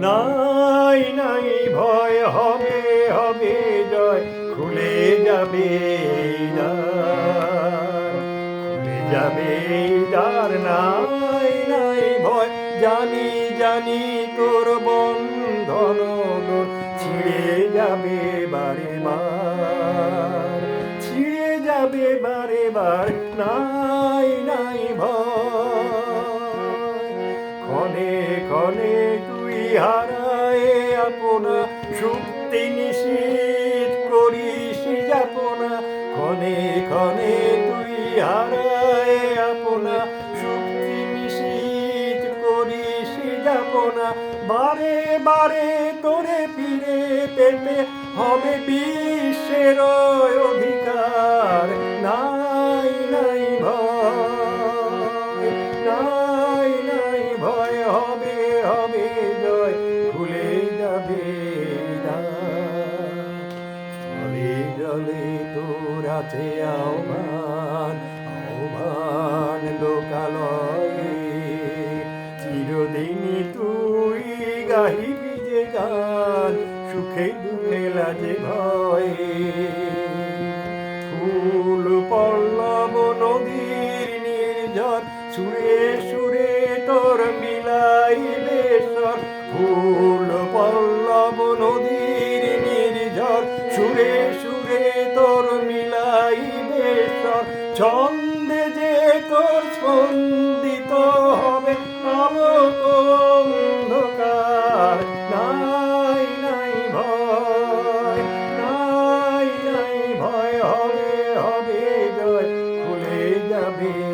নাই নাই, ভয় হবে হবে, জয়। খুলে যাবে খুলে যাবে দ্বার। নাই নাই, ভয়, জানি জানি তোর বন্ধন ছিঁড়ে যাবে বারে বার, ছিঁড়ে যাবে বারে বার। নাই নাই, ভয় ক্ষণে তুই হারায় আপনা সুক্তি নিশীত করিস যাপনা। ক্ষণে ক্ষণে তুই হারায় আপনা সুক্তি নিশীত করিস যাপনা। বারে বারে তোরে ফিরে পেতে হবে বিশ্বের জলে তোর আছে আহ্বান আহ্বান লোকালয়ে। চিরদিনই তুই গাহিবি যে গান, সুখে দুঃখে লাজে ভয়ে। ফুল পল্লব নদীর নির্ঝর, সুরে সুরে তোর মিলাইবে স্বর। ফুল পল্লব নদীর সুরে সুরে ছন্দে যে তোর ছন্দিত হবে আলোক অন্ধকার। নাই নাই ভয়, নাই নাই ভয়, হবে হবে জয় খুলে যাবে।